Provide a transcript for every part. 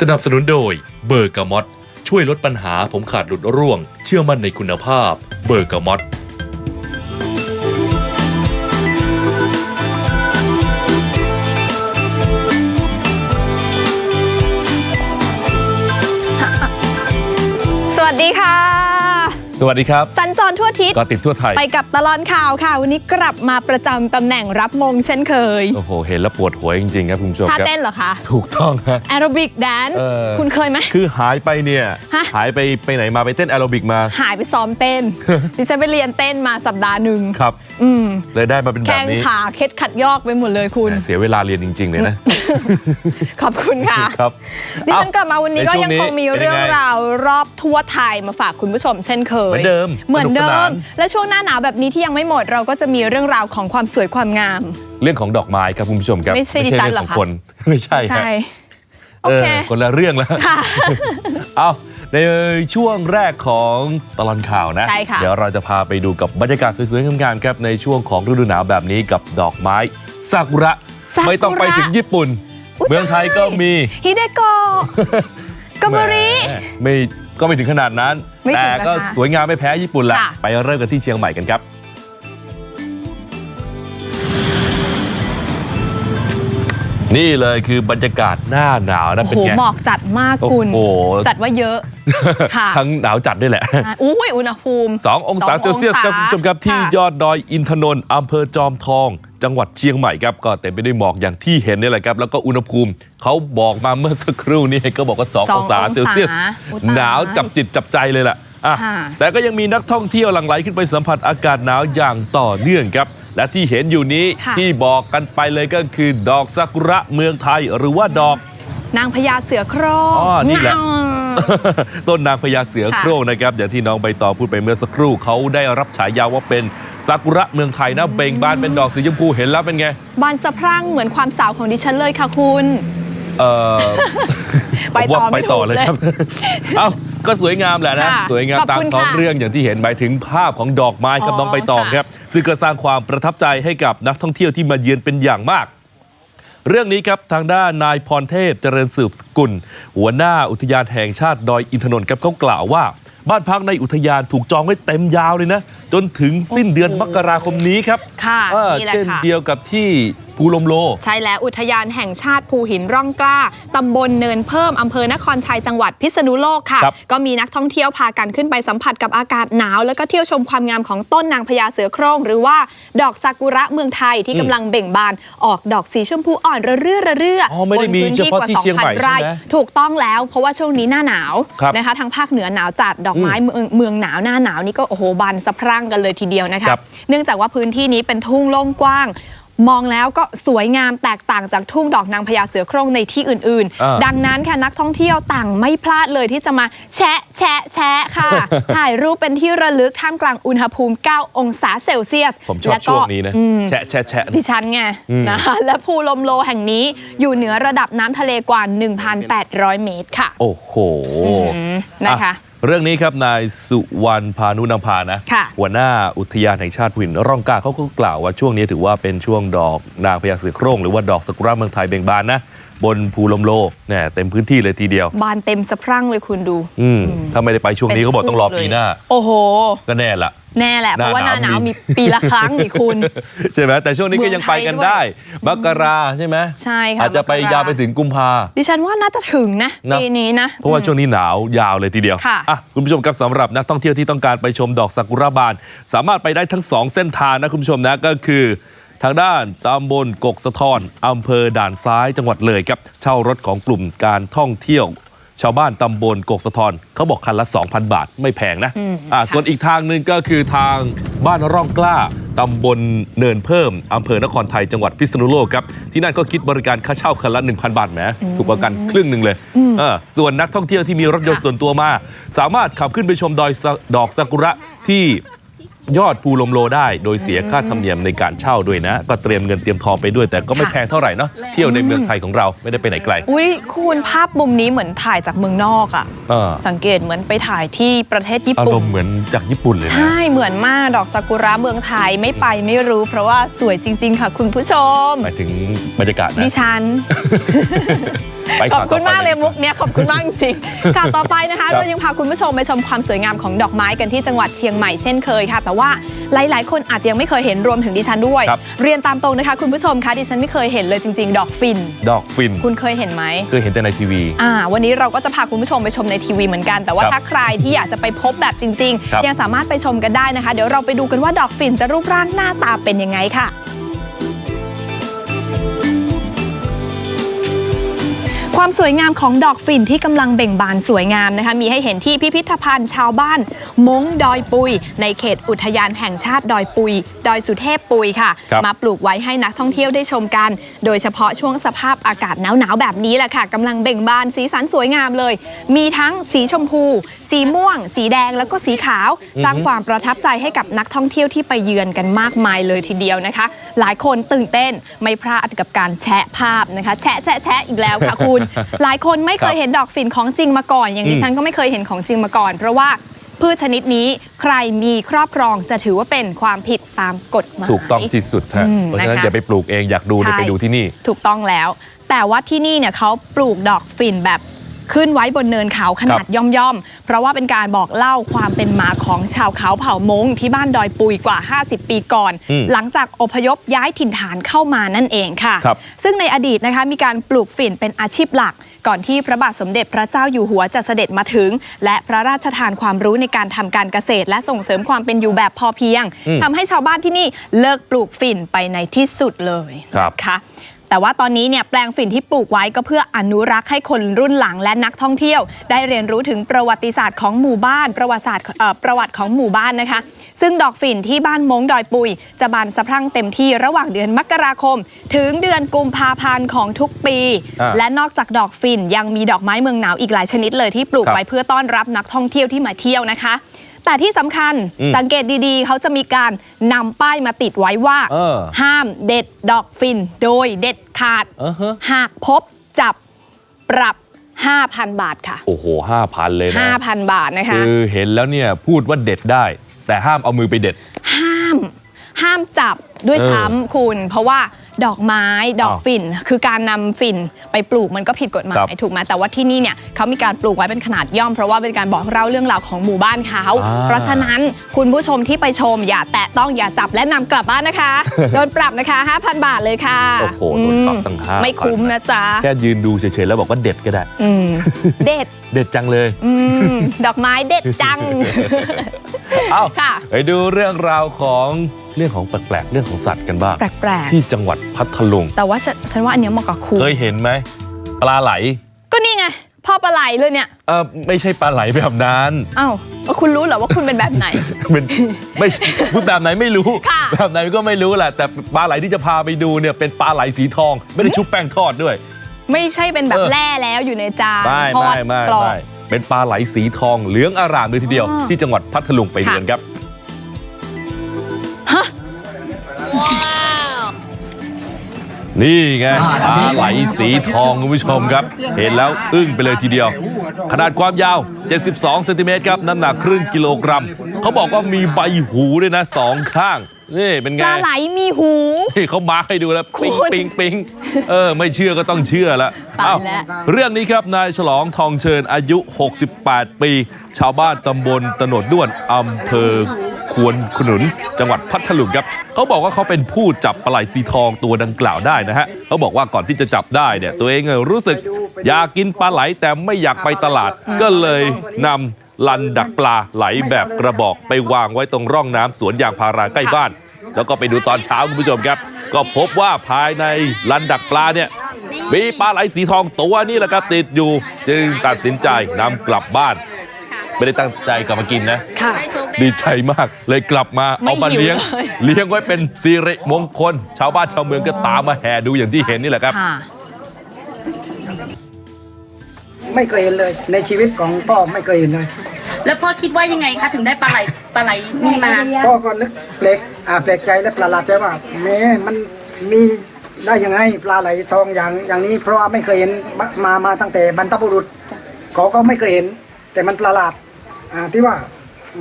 สนับสนุนโดยเบอร์กามอตช่วยลดปัญหาผมขาดหลุดร่วง เชื่อมั่นในคุณภาพเบอร์กามอตสวัสดีค่ะ สวัสดีครับสัญจรทั่วอาทิศก็ติดทั่วไทย ไปกับตลอนข่าวค่ะ วันนี้กลับมาประจำตำแหน่งรับมงเช่นเคย โอ้โห เห็นแล้วปวดหัวจริงๆครับคุณผู้ชมท่าครับ เต้นเหรอคะถูกต้องฮะ แอโรบิกแดนซ์เออ คุณเคยไหม คือหายไปเนี่ย ฮะ หายไปไปไหนมาไปเต้นแอโรบิกมา หายไปซ้อมเต้น ดิฉันไปเรียนเต้นมาสัปดาห์หนึ่งครับอืมเลยได้มาเป็นแบแข้บงนี้ขาเคล็ดขัดยอกไปหมดเลยคุณ แหมเสียเวลาเรียนจริง ๆ เลยนะ ขอบคุณค่ะ ครับดิฉันกลับมาวันนี้ในก็ช่วยังคงมีป็นเรื่องไราว รอบทั่วไทยมาฝากคุณผู้ชมเช่นเคยเหมือนเดิมเหมือนสนุกสเดินาม นและช่วงหน้าหนาวแบบนี้ที่ยังไม่หมดเราก็จะมีเรื่องราวของความสวยความงาม เรื่องของดอกไม้ครับคุณผู้ชมครับไม่ใช่ดิฉันเรื่องเหรอของคะคน ไม่ใช่ฮะใช่ โอเค คนละเรื่องแล้ว ค่ะ เอา ในช่วงแรกของตลอดข่าวนะใช่ค่ะเดี๋ยวเราจะพาไปดูกับบรรยากาศสวยๆงามๆครับในช่วงของฤดูหนาวแบบนี้กับดอกไม้ซากุระซากุระไม่ต้องไปถึงญี่ปุ่นอุ๊ยเมืองไทยก็มีฮิเดโกะกาโมริแหมไม่ก็ไม่ถึงขนาดนั้นไม่ถึแต่งนะคะก็สวยงามไม่แพ้ญี่ปุ่นแหละค่ะไปเริ่มกันที่เชียงใหม่กันครับ นี่เลยคือบรรยากาศหน้าหนาวนะโอ้เป็นโหไงหมอกจัดมากโอ้คุณโหจัดว่าเยอะค่ะทั้งหนาวจัดด้วยแหละอะอุ้ยอุณหภูมิ 2 องศาสองเซลเซียสครับองศาคุณผู้ชมครับที่ค่ะยอดดอยอินทนนท์อำเภอจอมทอง จังหวัดเชียงใหม่ครับก็เต็มไปด้วยหมอกอย่างที่เห็นนี่แหละครับ แล้วก็อุณหภูมิเขาบอกมาเมื่อสักครู่นี้ก็บอกว่า2สอองงศาเซลเซียสอุ๊ยตายหนาวจับจิตจับใจเลยล่ะอะค่ะ แต่ก็ยังมีนักท่องเที่ยวหลั่งไหลขึ้นไปสัมผัสอากาศหนาวอย่างต่อเนื่องครับและที่เห็นอยู่นี้ค่ะที่บอกกันไปเลยก็คือดอกซากุระเมืองไทยหรือว่าดอกนางพญาเสือโครอ๋อนี่แหละงาต้นนางพญาเสือค่ะโคร่งนะครับอย่างที่น้องใบตองพูดไปเมื่อสักครู่เขาได้รับฉายาว่าเป็นซากุระเมืองไทยนะเบ่งบานเป็นดอกสีชมพูเห็นแล้วเป็นไง บานสะพรั่งเหมือนความสาวของดิฉันเลยค่ะคุณ เออไปต่อผมว่าไม่ไปต่อถูกเลยเลยครับ เอ้าก็สวยงามแหละนะ ค่ะสวยงามขอบตามคุณท้องค่ะเรื่องอย่างที่เห็นหมายถึงภาพของดอกไม้ครับอ๋อน้องใบตองค่ะ ครับซึ่งก็สร้างความประทับใจให้กับนักท่องเที่ยวที่มาเยือนเป็นอย่างมาก เรื่องนี้ครับทางด้านนายพรเทพเจริญสืบสกุล หัวหน้าอุทยานแห่งชาติดอยอินทนนท์ครับเขากล่าวว่า บ้านพักในอุทยานถูกจองไว้เต็มยาวเลยนะจนถึงสิ้นเดือนมกราคมนี้ครับค่ะเออนี่แหละเช่นค่ะเดียวกับที่ภูลมโล ใช่แล้วอุทยานแห่งชาติภูหินร่องกล้า ตำบลเนินเพิ่ม อำเภอนครชัยจังหวัดพิษณุโลกค่ะครับก็มีนักท่องเที่ยวพากันขึ้นไปสัมผัสกับอากาศหนาว แล้วก็เที่ยวชมความงามของต้นนางพญาเสือโคร่ง หรือว่าดอกซากุระเมืองไทยที่กำลังเบ่งบาน ออกดอกสีชมพูอ่อนระเรื่อระเรื่ออ๋อไม่ได้มีบนพื้นเฉพาะที่เชียงใหม่กว่า2,000ไร่ใช่ไหมถูกต้องแล้วเพราะว่าช่วงนี้หน้าหนาวครับนะคะทางภาคเหนือหนาวจัดดอกไม้เมืองเมืองหนาวหน้าหนาวนี่ก็โอ้โหบานสะพรั่งกันเลยทีเดียวนะคะ ครับ เนื่องจากว่าพื้นที่นี้เป็นทุ่งโล่งกว้าง มองแล้วก็สวยงามแตกต่างจากทุ่งดอกนางพญาเสือโคร่งในที่อื่น อ่า ๆ ดังนั้นค่ะนักท่องเที่ยวต่างไม่พลาดเลยที่จะมาแชะแชะแชะค่ะ ถ่ายรูปเป็นที่ระลึกท่ามกลางอุณหภูมิ 9 องศาเซลเซียสผมชอบแล้วก็ช่วงนี้นะ อืม แชะแชะแชะ ดิฉันไงอืม นะคะและภูลมโลแห่งนี้อยู่เหนือระดับน้ำทะเลกว่า 1,800 เมตรค่ะโอ้โห อืมนะคะ อ่ เรื่องนี้ครับนายสุวรรณพานุนำพานะค่ะหัวหน้าอุทยานแห่งชาติหุ่นร่องกล้าเขาก็กล่าวว่าช่วงนี้ถือว่าเป็นช่วงดอกนางพญาเสือโคร่งหรือว่าดอกสกุระเมืองไทยเบ่งบานนะ บนภูลมโลเนี่ยเต็มพื้นที่เลยทีเดียว บานเต็มสะพรั่งเลยคุณดู อืมถ้าไม่ได้ไปช่วงนี้เขาบอกต้องรอปีหน้า โอ้โห ก็แน่ละแน่แหละ เพราะว่าหหน้าน้าหหนานาววมีมีปีละครั้งนี่คุณ ใช่ไหมแต่ช่วงนี้ก็ยังไปกันได้มกราใช่ไหมใช่ค่ะอาจจะไปมกรายยาวไปถึงกุมภาดิฉันว่าน่าจะถึงนะนะปีนี้นะ เพราะว่าช่วงนี้หนาวยาวเลยทีเดียวค่ะอะคุณผู้ชมครับสำหรับนักท่องเที่ยวที่ต้องการไปชมดอกซากุระบาน สามารถไปได้ทั้ง 2 เส้นทางนะคุณผู้ชมนะก็คือ ทางด้านตำบลกกสะทอนอำเภอด่านซ้ายจังหวัดเลยครับเช่ารถของกลุ่มการท่องเที่ยว ชาวบ้านตำบลกกสะทอนเขาบอกคันละ 2,000 บาทไม่แพงนะอืมอ่าค่ะส่วนอีกทางหนึ่งก็คือทางบ้านร่องกล้าตำบลเนินเพิ่มอำเภอนครไทยจังหวัดพิษณุโลกครับที่นั่นก็คิดบริการค่าเช่าคันละ 1,000 บาทแหมถูกกว่ากันครึ่งหนึ่งเลยเออส่วนนักท่องเที่ยวที่มีรถยนต์ค่ะส่วนตัวมา สามารถขับขึ้นไปชมดอยซะดอกซากุระที่ ยอดภูลมโลได้โดยเสียค่าธรรมเนียมในการเช่าด้วยนะ ก็เตรียมเงินเตรียมทองไปด้วย แต่ก็ไม่ค่ะแพงเท่าไหร่เนาะเที่ยวในเมืองไทยของเราไม่ได้ไปไหนไกลอุ้ยคุณภาพมุมนี้เหมือนถ่ายจากเมืองนอกอะเออสังเกตเหมือนไปถ่ายที่ประเทศญี่อาปุ่รนมณ์เหมือนจากญี่ปุ่นเลยนะใช่เหมือนมากดอกซากุระเมืองไทยไม่ไปไม่รู้ เพราะว่าสวยจริง ๆ ค่ะ คุณผู้ชมหมายถึงบรรยากาศดินะฉัน ไปขข่าอวบคุณมากเลยต่อไปมุกเนี้ยขอบคุณมากจริงๆค่ะต่อไปนะคะครับเรายังพาคุณผู้ชมไปชมความสวยงามของดอกไม้กันที่จังหวัดเชียงใหม่เช่นเคยค่ะ แต่ว่าหลาย ๆ คนอาจจะยังไม่เคยเห็นรวมถึงดิฉันด้วยครับเรียนตามตรงนะคะคุณผู้ชมคะดิฉันไม่เคยเห็นเลยจริง ๆ ดอกฟิน ดอกฟิน คุณเคยเห็นไหมเคยเห็นแต่ในทีวีอ่าวันนี้เราก็จะพาคุณผู้ชมไปชมในทีวีเหมือนกัน แต่ว่าครับถ้าใครที่อยากจะไปพบแบบจริงครับๆยังสามารถไปชมกันได้นะคะ เดี๋ยวเราไปดูกันว่าดอกฝิ่นจะรูปร่างหน้าตาเป็นยังไงค่ะ ความสวยงามของดอกฝิ่นที่กำลังเบ่งบานสวยงามนะคะมีให้เห็นที่พิพิธภัณฑ์ชาวบ้านมงดอยปุย ในเขตอุทยานแห่งชาติดอยปุย ดอยสุเทพปุยค่ะ ครับ มาปลูกไว้ให้นักท่องเที่ยวได้ชมกัน โดยเฉพาะช่วงสภาพอากาศหนาวๆแบบนี้แหละค่ะกำลังเบ่งบานสีสันสวยงามเลย มีทั้งสีชมพูสีม่วง สีแดงแล้วก็สีขาวสร้างความประทับใจให้กับนักท่องเที่ยวที่ไปเยือนกันมากมายเลยทีเดียวนะคะ หลายคนตื่นเต้นไม่พลาดกับการแชะภาพนะคะแชะแชะแชะอีกแล้วค่ะคุณ หลายคนไม่เคยเห็นดอกฝิ่นของจริงมาก่อน อย่างดิฉันก็ไม่เคยเห็นของจริงมาก่อน เพราะว่าพืชชนิดนี้ใครมีครอบครองจะถือว่าเป็นความผิดตามกฎหมายถูกต้องที่สุดฮะอืมเพราะฉะนั้นนะคะอย่าไปปลูกเองอยากดูเนี่ยใช่ไปดูที่นี่ ถูกต้องแล้ว แต่ว่าที่นี่เนี่ยเขาปลูกดอกฝิ่นแบบ ขึ้นไว้บนเนินเขาขนาดย่อมๆ เพราะว่าเป็นการบอกเล่าความเป็นมาของชาวเขาเผ่ามงที่บ้านดอยปุยกว่า 50 ปีก่อนอืมหลังจากอพยพย้ายถิ่นฐานเข้ามานั่นเองค่ะครับซึ่งในอดีตนะคะมีการปลูกฝิ่นเป็นอาชีพหลัก ก่อนที่พระบาทสมเด็จพระเจ้าอยู่หัวจะเสด็จมาถึง และพระราชทานความรู้ในการทำการเกษตร และส่งเสริมความเป็นอยู่แบบพอเพียงอืมทำให้ชาวบ้านที่นี่เลิกปลูกฝิ่นไปในที่สุดเลยครับนะคะ แต่ว่าตอนนี้เนี่ยแปลงฝิ่นที่ปลูกไว้ก็เพื่ออนุรักษ์ให้คนรุ่นหลังและนักท่องเที่ยว ได้เรียนรู้ถึงประวัติศาสตร์ของหมู่บ้าน ประวัติศาสตร์เอ่อประวัติของหมู่บ้านนะคะ ซึ่งดอกฝิ่นที่บ้านมงดอยปุย จะบานสะพรั่งเต็มที่ระหว่างเดือนมกราคม ถึงเดือนกุมภาพันธ์ของทุกปีอ่าและนอกจากดอกฝิ่นยังมีดอกไม้เมืองหนาวอีกหลายชนิดเลยที่ปลูกครับไว้เพื่อต้อนรับนักท่องเที่ยวที่มาเที่ยวนะคะ แต่ที่สำคัญอืมสังเกตดีๆ เขาจะมีการนำป้ายมาติดไว้ว่าเออห้ามเด็ดดอกฟินโดยเด็ดขาดอ่าฮะหากพบจับปรับ 5,000 บาทค่ะ โอ้โหห้าพันเลยนะ 5,000 บาทนะคะ คือเห็นแล้วเนี่ยพูดว่าเด็ดได้ แต่ห้ามเอามือไปเด็ด ห้าม ห้ามจับด้วยเออซ้ำคุณ เพราะว่า ดอกไม้ดอกอ้าว ฝิ่น คือการนำฝิ่นไปปลูกมันก็ผิดกฎหมาครัยบถูกไหมแต่ว่าที่นี่เนี่ยเขามีการปลูกไว้เป็นขนาดย่อม เพราะว่าเป็นการบอกเล่าเรื่องราวของหมู่บ้านเขาอ่า เพราะฉะนั้นคุณผู้ชมที่ไปชม อย่าแตะต้องอย่าจับและนำกลับบ้านนะคะ โดนปรับนะคะ 5,000 บาทเลยค่ะโอ้โหโดนปรับตั้งอืม5,000ไม่คุ้มนะจ๊ะแค่ยืนดูเฉยๆแล้วบอกว่าเด็ดก็ได้ อืมเด็ดเด็ดจังเลย อืมดอกไม้เด็ดจัง เอ้าค่ะ ไปดูเรื่องราวของ เรื่องของแปลกๆเรื่องของสัตว์กันบ้างแปลกที่จังหวัดพัทลุงๆแต่ว่าฉันฉันว่าอันเนี้ยเหมาะกับคุณเคยเห็นไหมปลาไหล ก็นี่ไงพ่อปลาไหลเลยเนี่ยเออไม่ใช่ปลาไหลแบบนั้นอ้าวแล้วคุณรู้เหรอว่าคุณเป็นแบบไหนเป็นไม่ใช่พูดแบบไหนไม่รู้ค่ะแบบไหนก็ไม่รู้แหละแต่ปลาไหลที่จะพาไปดูเนี่ยเป็นปลาไหลสีทอง ไม่ได้ชุบแป้งทอดด้วย ไม่ใช่เป็นแบบเออแร่แล้วอยู่ในจานไม่ทอไม่ดไม่กรอบไม่เป็นปลาไหลสีทองเหลืองอารามเลยทีเดียวอ๋อที่จังหวัดพัทลุงไปเรียนครับ นี่ไงปลาไหลสีทองคุณผู้ชมครับ เห็นแล้วอึ้งไปเลยทีเดียว ขนาดความยาว 72เซนติเมตรครับ น้ำหนักครึ่งกิโลกรัม เขาบอกว่ามีใบหูด้วยนะสองข้างนี่เป็นปไงลาไหลมีหูนี่เขามาร์คให้ดูแล้วคุณปิงปิงปิงเออ ไม่เชื่อก็ต้องเชื่อละตายเอ้าแล้วเรื่องนี้ครับนายฉลองทองเชิญอายุ 68 ปี ชาวบ้านตำบลตโนดด้วนอำเภอ ควนขนุนจังหวัดพัทลุงครับเขาบอกว่าเขาเป็นผู้จับปลาไหลสีทองตัวดังกล่าวได้นะฮะเขาบอกว่าก่อนที่จะจับได้เนี่ยตัวเองรู้สึกอยากกินปลาไหลแต่ไม่อยากไปตลาดก็เลยนำลันดักปลาไหลแบบกระบอกไปวางไว้ตรงร่องน้ำสวนยางพาราใกล้บ้าน แล้วก็ไปดูตอนเช้าคุณผู้ชมครับ ก็พบว่าภายในลันดักปลาเนี่ยมีปลาไหลสีทองตัวนี้แหละครับติดอยู่ จึงตัดสินใจนำกลับบ้าน ไม่ได้ตั้งใจกลับมากินนะค่ะดีใจมากเลยกลับมาไม่เอามาหิวเลี้ยงเลยเลี้ยงไว้เป็นสิริมงคล ชาวบ้านชาวเมืองก็ตามมาแห่ดูอย่างที่เห็นนี่แหละครับค่ะไม่เคยเห็นเลย ในชีวิตของพ่อไม่เคยเห็นเลยพ่อคิดว่ายังไงคะถึงได้ปลาไหลปลาไหลนี่มาพ่อก็นึกแปลกอ่าแปลกใจและประหลาดใจว่าแม่มันมีได้ยังไงปลาไหลทองอย่างอย่างนี้ เพราะว่าไม่เคยเห็นมามามาตั้งแต่บรรพบุรุษเขาก็ไม่เคยเห็น แต่มันประหลาด อ่าที่ว่า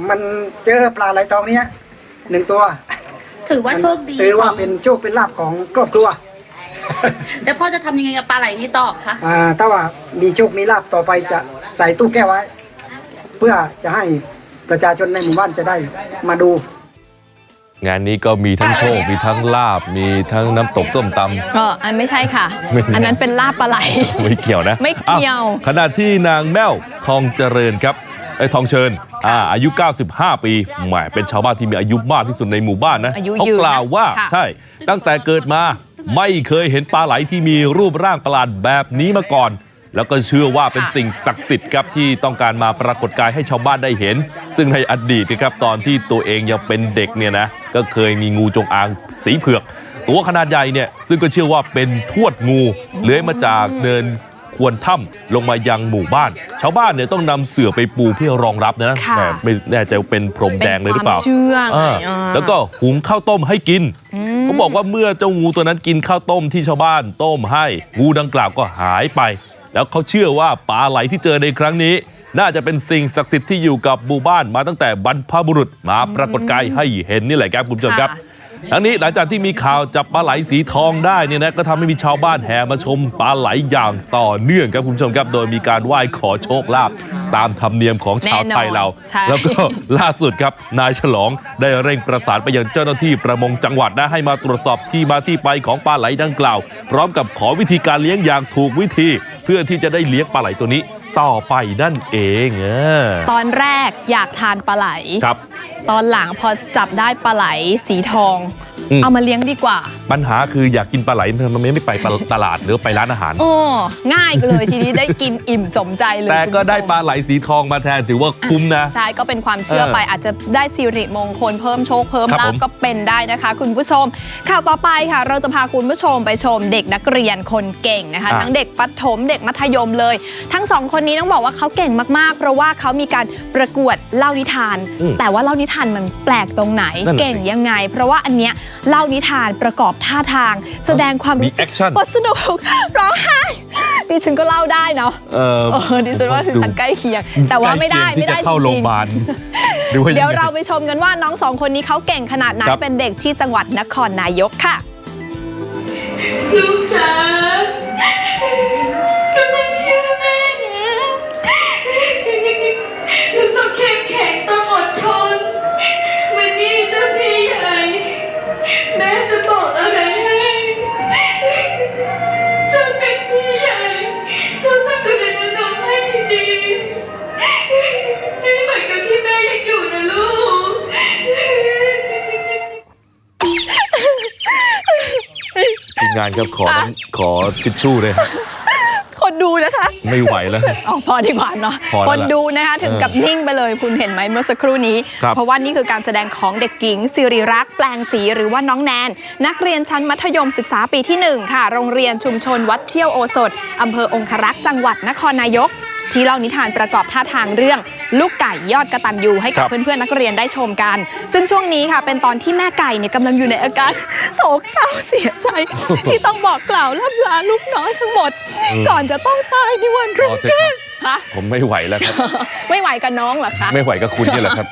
มันเจอปลาไหลทองเนี้ยหนึ่งตัวถือว่าโชคดีถือว่าของเป็นโชคเป็นลาภของครอบครัวแล้วพ่อจะทำยังไงกับปลาไหลนี้ต่อคะอ่าถ้าว่ามีโชคมีลาบต่อไปจะใส่ตู้แก้วไว้ เพื่อจะให้ประชาชนในหมู่บ้านจะได้มาดู งานนี้ก็มีทั้งโชค มีทั้งลาบ มีทั้งน้ำตกส้มตำเอออันไม่ใช่ค่ะไม่อันนั้นเป็นลาบปลาไหล ไม่เกี่ยวนะ ไม่เกี่ยวอ้าขณะที่นางแม้วทองเจริญครับไอ้ย ทองเชิญอ่าอายุ 95 ปีแหมเป็นชาวบ้านที่มีอายุมากที่สุดในหมู่บ้านนะอายุเขายืนนะกล่าวว่าค่ะใช่ตั้งแต่เกิดมาไม่เคยเห็นปลาไหลที่มีรูปร่างประหลาดแบบนี้มาก่อน แล้วก็เชื่อว่าเป็นสิ่งศักดิ์สิทธิ์ครับที่ต้องการมาปรากฏกายให้ชาวบ้านได้เห็น ซึ่งในอดีตนะครับตอนที่ตัวเองยังเป็นเด็กเนี่ยนะก็เคยมีงูจงอางสีเผือก ตัวขนาดใหญ่เนี่ยซึ่งก็เชื่อว่าเป็นทวดงูเลื้อยมาจากเดิน ควรถ้ำลงมายังหมู่บ้าน ชาวบ้านเนี่ยต้องนำเสื่อไปปูเพื่อรองรับนะค่ะแต่ไม่แน่ใจว่าเป็นพรมแดงเลยหรือเปล่าเป็นความเชื่อไงอ่าอ่าแล้วก็หุงข้าวต้มให้กินเขาบอกว่าเมื่อเจ้างูตัวนั้นกินข้าวต้มที่ชาวบ้านต้มให้งูดังกล่าวก็หายไป แล้วเขาเชื่อว่าปลาไหลที่เจอในครั้งนี้น่าจะเป็นสิ่งศักดิ์สิทธิ์ที่อยู่กับหมู่บ้านมาตั้งแต่บรรพบุรุษมาปรากฏกายให้เห็นนี่แหละครับคุณผู้ชมครับค่ะ ทั้งนี้หลังจากที่มีข่าวจับปลาไหลสีทองได้เนี่ยนะก็ทำให้มีชาวบ้านแห่มาชมปลาไหลอย่างต่อเนื่องครับคุณผู้ชมครับ โดยมีการไหว้ขอโชคลาภตามธรรมเนียมของชาวไทยเราแน่นอนใช่แล้วก็ล่าสุดครับนายฉลองได้เร่งประสานไปยังเจ้าหน้าที่ประมงจังหวัดนะให้มาตรวจสอบที่มาที่ไปของปลาไหลดังกล่าว พร้อมกับขอวิธีการเลี้ยงอย่างถูกวิธี เพื่อที่จะได้เลี้ยงปลาไหลตัวนี้ ต่อไปนั่นเองเออตอนแรกอยากทานปลาไหลครับ ตอนหลังพอจับได้ปลาไหลสีทองอืม เอามาเลี้ยงดีกว่า ปัญหาคืออยากกินปลาไหลมันไม่ไปตลาดหรือไปร้านอาหารโอ้ง่ายเลยทีนี้ได้กินอิ่มสมใจเลยแต่ก็คุณผู้ชมได้ปลาไหลสีทองมาแทนถือว่าคุ้มนะใช่ก็เป็นความเชื่อเออไปอาจจะได้สิริมงคลเพิ่มโชคเพิ่มครับลาผบมก็เป็นได้นะคะ คุณผู้ชม ข่าวต่อไปค่ะ เราจะพาคุณผู้ชมไปชมเด็กนักเรียนคนเก่งนะคะอะทั้งเด็กประถมเด็กมัธยมเลย ทั้งสองคนนี้ต้องบอกว่าเขาเก่งมากๆ เพราะว่าเขามีการประกวดเล่านิทานอืมแต่ว่าเล่านิทานมันแปลกตรงไหนนั่นน่ะสิเก่งยังไง เพราะว่าอันเนี้ยเล่านิทานประกอบท่าทาง แสดงความมีรู้สึก action บทสนุก ร้องไห้ดิฉันก็เล่าได้เนาะเออเออดิฉันว่าดิฉันใกล้เคียง แต่ว่าไม่ได้ใกล้ไม่เคียงได้ที่จะเข้าจโรงริพงยาบาลหรือว่าๆเดี๋ยวงไงเราไปชมกันว่าน้องสองคนนี้เขาเก่งขนาดไหนครับ เป็นเด็กที่จังหวัดนครนายกค่ะ ลูกจ๋าานครับขอน้ำขอทิชชู่เลยครับ คนดูนะคะ ไม่ไหวแล้วอ๋อพอดีกว่าเนาะพอแล้วคนล่ะดูนะคะถึงกับนิ่งไปเลยคุณเห็นไหมเมื่อสักครู่นี้ ครับเพราะว่านี่คือการแสดงของเด็กหญิงสิริรักษ์แปลงสีหรือว่าน้องแนน นักเรียนชั้นมัธยมศึกษาปีที่ 1 ค่ะ โรงเรียนชุมชนวัดเชี่ยวโอสถอำเภอองครักษ์จังหวัดนครนายก ที่เล่านิทานประกอบท่าทางเรื่อง ลูกไก่ยอดกระตันยูให้กับครับเพื่อนๆนักเรียนได้ชมกัน ซึ่งช่วงนี้ค่ะ เป็นตอนที่แม่ไก่เนี่ยกำลังอยู่ในอาการโศกเศร้าเสียใจ ที่ต้องบอกกล่าวล่ำลาลูกน้อยทั้งหมด ก่อนจะต้องตายในวันรุ่งพอเถอะขึ้น ฮะผมไม่ไหวแล้วครับ ไม่ไหวกับน้องเหรอคะ ไม่ไหวกับคุณนี่แหละครับ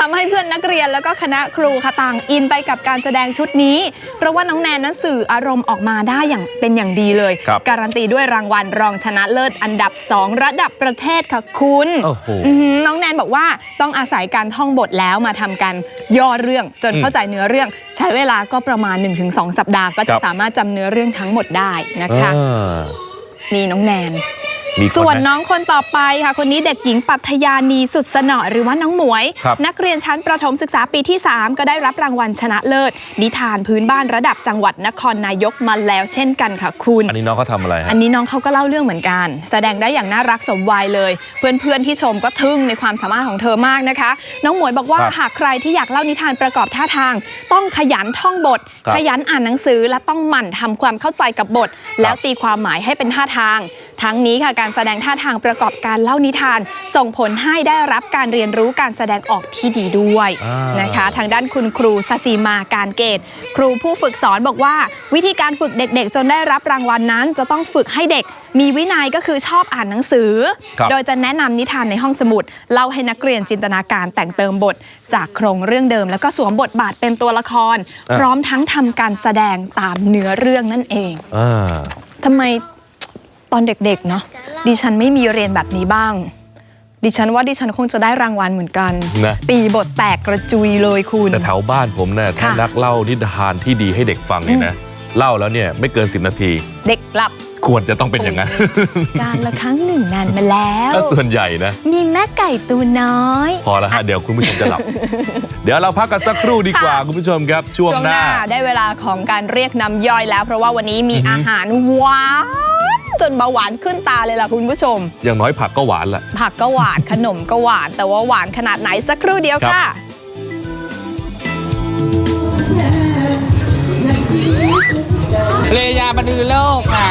ทำให้เพื่อนนักเรียนแล้วก็คณะครูค่ะต่างอินไปกับการแสดงชุดนี้ เพราะว่าน้องแนนนั้นสื่ออารมณ์ออกมาได้อย่างเป็นอย่างดีเลย ครับ การันตีด้วยรางวัลรองชนะเลิศอันดับ 2 ระดับประเทศค่ะคุณโอ้โห อื้อหือน้องแนนบอกว่าต้องอาศัยการท่องบทแล้วมาทำการย่อเรื่องจนอืมเข้าใจเนื้อเรื่อง ใช้เวลาก็ประมาณ 1-2 สัปดาห์ ก็คจะรับ สามารถจำเนื้อเรื่องทั้งหมดได้นะคะอ่านี่น้องแนน มีคส่วนไหมน้องคนต่อไปค่ะ คนนี้เด็กหญิงปัทยานีสุดสนอหรือว่าน้องหมวยครับนักเรียนชั้นประถมศึกษาปีที่ 3 ก็ได้รับรางวัลชนะเลิศ นิทานพื้นบ้านระดับจังหวัดนครนายกมาแล้วเช่นกันค่ะคุณ อันนี้น้องเขาทำอะไรฮะอันนี้น้องเขาก็เล่าเรื่องเหมือนกัน แสดงได้อย่างน่ารักสมวัยเลย เพื่อนๆที่ชมก็ทึ่งในความสามารถของเธอมากนะคะ น้องหมวยบอกว่าครับหากใครที่อยากเล่านิทานประกอบท่าทาง ต้องขยันท่องบทครับขยันอ่านหนังสือและต้องหมั่นทำความเข้าใจกับบท แล้วตีความหมายให้เป็นท่าทาง ทั้งนี้ค่ะการแสดงท่าทางประกอบการเล่านิทาน ส่งผลให้ได้รับการเรียนรู้การแสดงออกที่ดีด้วยอ่านนะคะ ทางด้านคุณครูสศิมาการเกต ครูผู้ฝึกสอนบอกว่า วิธีการฝึกเด็กๆ จนได้รับรางวัลนั้นจะต้องฝึกให้เด็ก มีวินัยก็คือชอบอ่านหนังสือครับโดยจะแนะนำนิทานในห้องสมุดเล่าให้นักเรียนจินตนาการแต่งเติมบท จากโครงเรื่องเดิม แล้วก็สวมบทบาทเป็นตัวละคร พร้อมทั้งทำการแสดงตามเนื้อเรื่องนั่นเองอ่าทำไมต อนเด็กๆเนาะดิฉันไม่มีเรียนแบบนี้บ้าง ดิฉันว่าดิฉันคงจะได้รางวัลเหมือนกันนะตีบทแตกกระจุยเลยคุณแต่แถวบ้านผมเนี่ยถ้าค่ะนักเล่านิทานที่ดีให้เด็กฟังเนี่ยนะเล่าแล้วเนี่ยไม่เกิน10นาที เด็กหลับควรจะต้องเป็นอย่างนั้น การละครั้งหนึ่งนานมาแล้วถ้าส่วนใหญ่นะ มีแม่ไก่ตัวน้อย พอแล้วฮะ เดี๋ยวคุณผู้ชมจะหลับ เดี๋ยวเราพักกันสักครู่ดีกว่าค่ะคุณผู้ชมครับ ช่วงช่วงหหน้าน้า ได้เวลาของการเรียกน้ำย่อยแล้ว เพราะว่าวันนี้มีอาหารหวาน จนเบาหวานขึ้นตาเลยล่ะคุณผู้ชม อย่างน้อยผักก็หวานละผักก็หวานขนมก็หวาน แต่ว่าหวานขนาดไหนสักครู่เดียวค่ะเลยาบรรลือโลกค่ะ